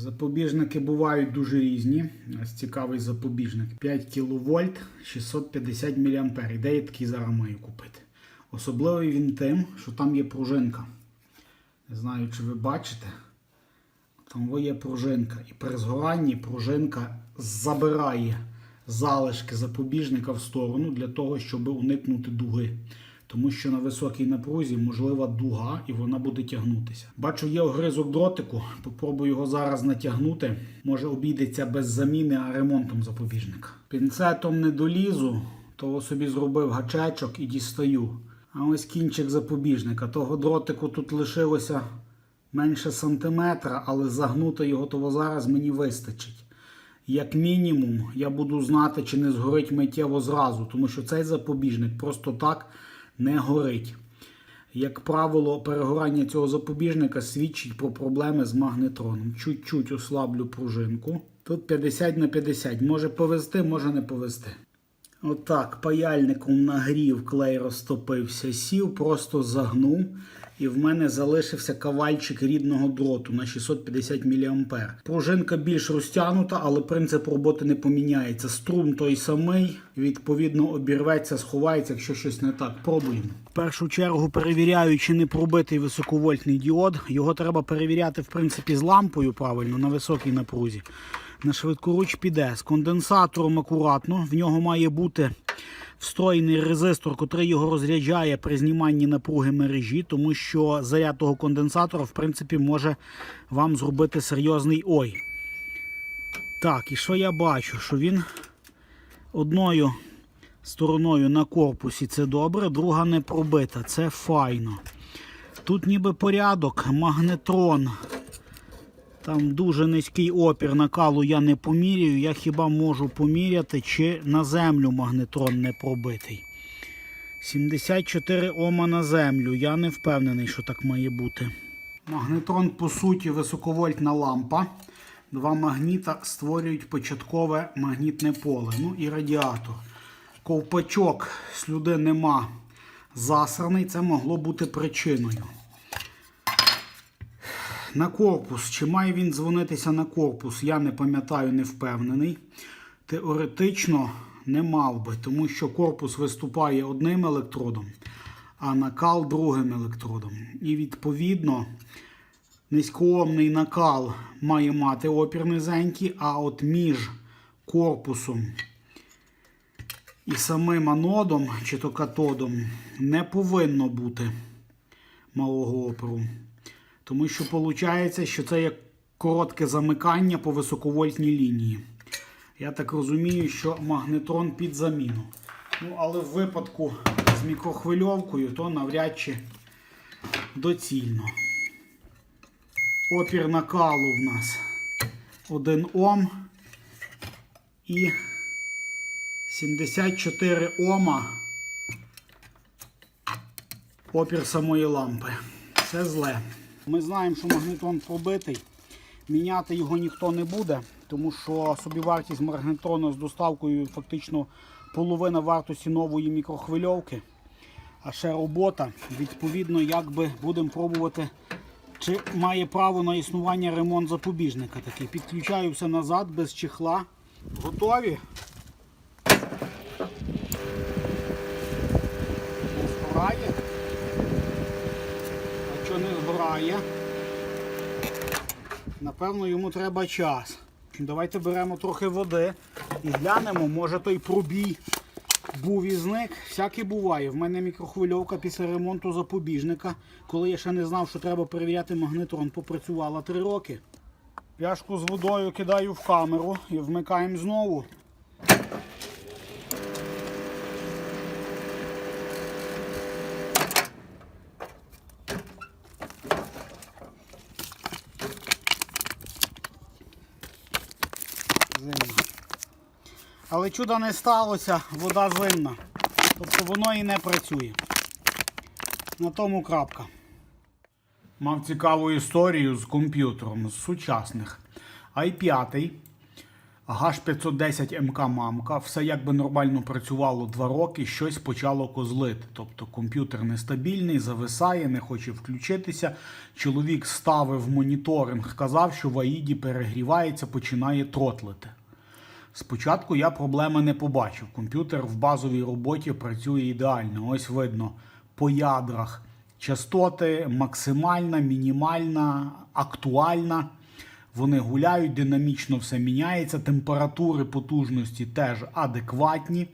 Запобіжники бувають дуже різні. Ось цікавий запобіжник. 5 кВт, 650 мА. Де я такий зараз маю купити? Особливий він тим, що там є пружинка. Не знаю, чи ви бачите. Там є пружинка. І при згоранні пружинка забирає залишки запобіжника в сторону для того, щоб уникнути дуги. Тому що на високій напрузі можлива дуга і вона буде тягнутися. Бачу, є огризок дротику. Попробую його зараз натягнути. Може обійдеться без заміни, а ремонтом запобіжника. Пінцетом не долізу, того собі зробив гачечок і дістаю. А ось кінчик запобіжника. Того дротику тут лишилося менше сантиметра, але загнути його того зараз мені вистачить. Як мінімум, я буду знати, чи не згорить миттєво зразу, тому що цей запобіжник просто так не горить. Як правило, перегорання цього запобіжника свідчить про проблеми з магнетроном. Чуть-чуть ослаблю пружинку. Тут 50 на 50. Може повезти, може не повести. Отак, паяльником нагрів, клей розтопився, сів, просто загнув. І в мене залишився кавальчик рідного дроту на 650 мА. Пружинка більш розтягнута, але принцип роботи не поміняється. Струм той самий, відповідно, обірветься, сховається, якщо щось не так. Пробуємо. В першу чергу перевіряю, чи не пробитий високовольтний діод. Його треба перевіряти, в принципі, з лампою правильно на високій напрузі. На швидкоруч піде. З конденсатором акуратно. В нього має бути встроєний резистор, котрий його розряджає при зніманні напруги мережі, тому що заряд того конденсатора, в принципі, може вам зробити серйозний ой. Так, і що я бачу? Що він одною стороною на корпусі це добре, друга не пробита. Це файно. Тут ніби порядок, магнетрон. Там дуже низький опір накалу я не поміряю. Я хіба можу поміряти, чи на землю магнетрон не пробитий. 74 Ома на землю. Я не впевнений, що так має бути. Магнетрон, по суті, високовольтна лампа. Два магніта створюють початкове магнітне поле. Ну і радіатор. Ковпачок слюди нема засраний. Це могло бути причиною. На корпус. Чи має він дзвонитися на корпус? Я не пам'ятаю, не впевнений. Теоретично не мав би, тому що корпус виступає одним електродом, а накал другим електродом. І відповідно низькоомний накал має мати опір низенький, а от між корпусом і самим анодом чи то катодом не повинно бути малого опору. Тому що виходить, що це як коротке замикання по високовольтній лінії. Я так розумію, що магнетрон під заміну. Ну, але в випадку з мікрохвильовкою, то навряд чи доцільно. Опір накалу в нас 1 Ом і 74 Ома опір самої лампи. Це зле. Ми знаємо, що магнетрон пробитий. Міняти його ніхто не буде, тому що собівартість магнетрона з доставкою фактично половина вартості нової мікрохвильовки. А ще робота. Відповідно, якби будемо пробувати, чи має право на існування ремонт запобіжника. Такий. Підключаю все назад без чехла. Готові? А що не згорає? Напевно, йому треба час. Давайте беремо трохи води і глянемо, може той пробій був і зник. Всяке буває. В мене мікрохвильовка після ремонту запобіжника, коли я ще не знав, що треба перевіряти магнетрон, попрацювала 3 роки. Пляшку з водою кидаю в камеру і вмикаємо знову. Але чуда не сталося, вода зимна. Тобто воно і не працює. На тому крапка. Мав цікаву історію з комп'ютером з сучасних. i5 Гаш 510 МК мамка, все якби нормально працювало 2 роки, щось почало козлити. Тобто комп'ютер нестабільний, зависає, не хоче включитися. Чоловік ставив моніторинг, казав, що в АІДі перегрівається, починає тротлити. Спочатку я проблеми не побачив. Комп'ютер в базовій роботі працює ідеально. Ось видно по ядрах частоти максимальна, мінімальна, актуальна. Вони гуляють, динамічно все міняється, температури потужності теж адекватні.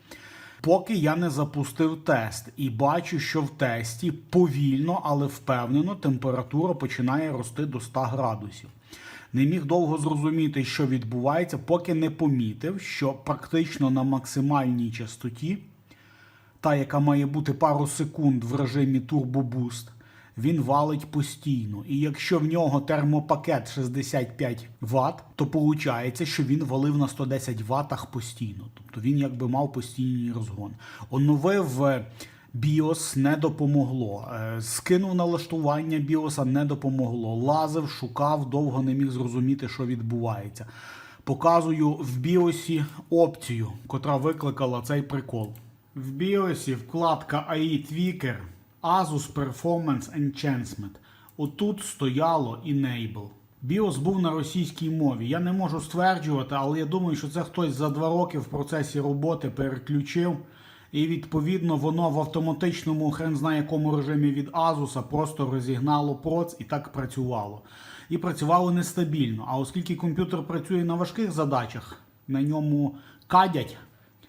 Поки я не запустив тест і бачу, що в тесті повільно, але впевнено температура починає рости до 100 градусів. Не міг довго зрозуміти, що відбувається, поки не помітив, що практично на максимальній частоті, та, яка має бути пару секунд в режимі Boost, він валить постійно. І якщо в нього термопакет 65 Вт, то виходить, що він валив на 110 Вт постійно. Тобто він якби мав постійний розгон. Оновив е, BIOS не допомогло. Е, Скинув налаштування BIOS не допомогло. Лазив, шукав, довго не міг зрозуміти, що відбувається. Показую в BIOS опцію, котра викликала цей прикол. В BIOS вкладка AI Tweaker Asus Performance Enhancement. Отут стояло Enable. BIOS був на російській мові. Я не можу стверджувати, але я думаю, що це хтось за два роки в процесі роботи переключив. І відповідно воно в автоматичному хрен знає якому режимі від Asus просто розігнало проц і так працювало. І працювало нестабільно. А оскільки комп'ютер працює на важких задачах, на ньому кадять,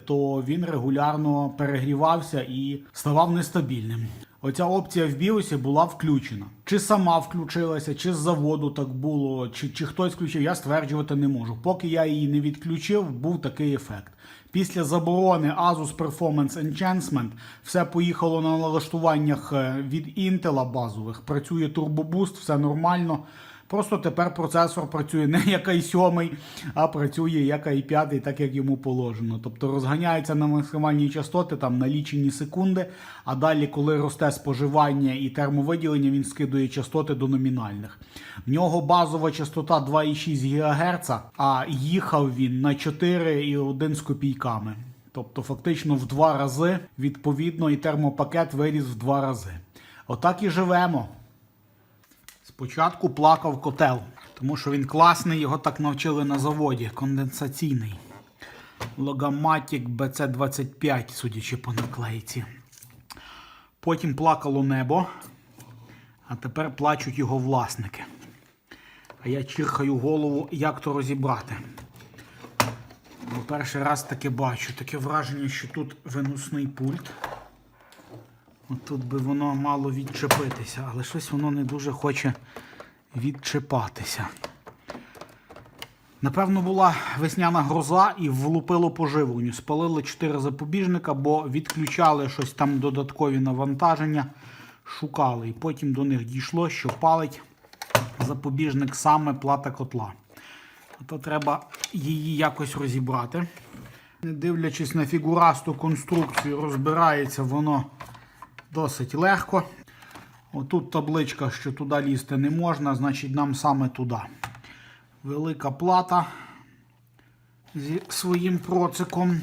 то він регулярно перегрівався і ставав нестабільним. Оця опція в біосі була включена. Чи сама включилася, чи з заводу так було, чи, чи хтось включив, я стверджувати не можу. Поки я її не відключив, був такий ефект. Після заборони Asus Performance Enhancement все поїхало на налаштуваннях е, від Intel базових. Працює Boost, все нормально. Просто тепер процесор працює не як i7, а працює як i5, так як йому положено. Тобто розганяється на максимальні частоти там на лічені секунди, а далі, коли росте споживання і термовиділення, він скидує частоти до номінальних. В нього базова частота 2,6 ГГц, а їхав він на 4,1 з копійками. Тобто, фактично в два рази, відповідно, і термопакет виріс в два рази. Отак і живемо. Спочатку плакав котел, тому що він класний, його так навчили на заводі, конденсаційний. Logamatic BC25, судячи по наклейці. Потім плакало небо, а тепер плачуть його власники. А я чирхаю голову, як то розібрати. Бо перший раз таке бачу. Таке враження, що тут виносний пульт. Тут би воно мало відчепитися, але щось воно не дуже хоче відчепатися. Напевно, була весняна гроза і влупило поживленню. Спалили 4 запобіжника, бо відключали щось там додаткові навантаження, шукали. І потім до них дійшло, що палить запобіжник саме плата котла. То треба її якось розібрати. Не дивлячись на фігурасту конструкцію, розбирається воно досить легко. Отут табличка, що туди лізти не можна, значить нам саме туди. Велика плата зі своїм проциком.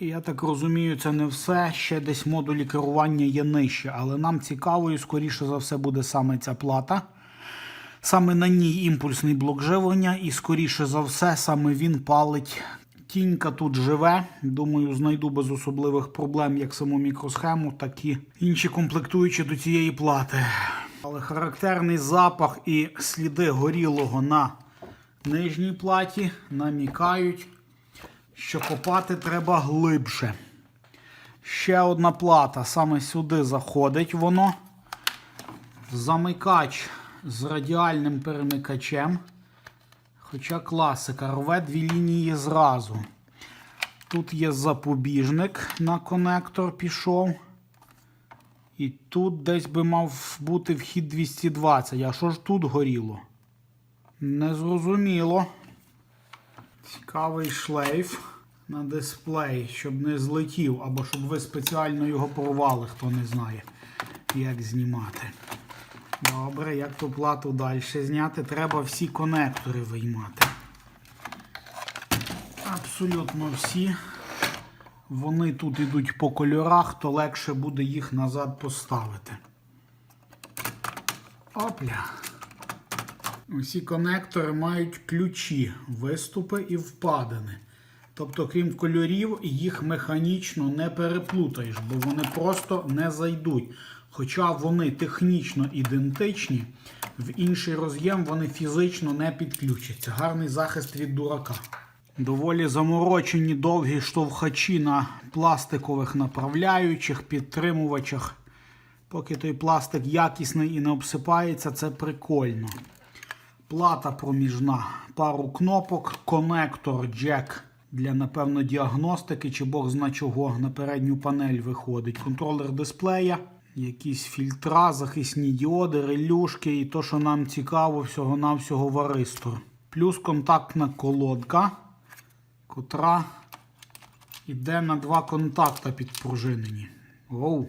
І я так розумію, це не все. Ще десь модулі керування є нижче, але нам цікаво і скоріше за все буде саме ця плата. Саме на ній імпульсний блок живлення, і скоріше за все, саме він палить. Тінька тут живе. Думаю, знайду без особливих проблем як саму мікросхему, так і інші комплектуючі до цієї плати. Але характерний запах і сліди горілого на нижній платі намікають, що копати треба глибше. Ще одна плата саме сюди заходить воно. Замикач з радіальним перемикачем. Хоча класика, рве дві лінії зразу. Тут є запобіжник на конектор пішов. І тут десь би мав бути вхід 220. А що ж тут горіло? Незрозуміло. Цікавий шлейф на дисплей, щоб не злетів, або щоб ви спеціально його порвали, хто не знає, як знімати. Добре, як ту плату далі зняти, треба всі конектори виймати. Абсолютно всі. Вони тут йдуть по кольорах, то легше буде їх назад поставити. Опля. Усі конектори мають ключі, виступи і впадини. Тобто, крім кольорів, їх механічно не переплутаєш, бо вони просто не зайдуть. Хоча вони технічно ідентичні, в інший роз'єм вони фізично не підключаться. Гарний захист від дурака. Доволі заморочені довгі штовхачі на пластикових направляючих, підтримувачах. Поки той пластик якісний і не обсипається, це прикольно. Плата проміжна, пару кнопок, конектор джек для, напевно, діагностики чи бог зна чого на передню панель виходить. Контролер дисплея, якісь фільтра, захисні діоди, релюшки і то, що нам цікаво, всього-навсього варистор. Плюс контактна колодка, котра йде на два контакта підпружинені. Оу.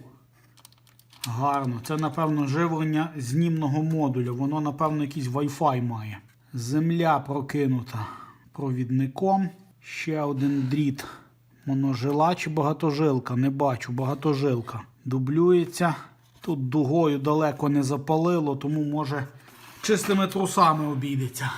Гарно. Це, напевно, живлення знімного модулю. Воно, напевно, якийсь Wi-Fi має. Земля прокинута провідником. Ще один дріт. Моножила чи багатожилка? Не бачу, багатожилка. Дублюється. Тут дугою далеко не запалило, тому може чистими трусами обійдеться.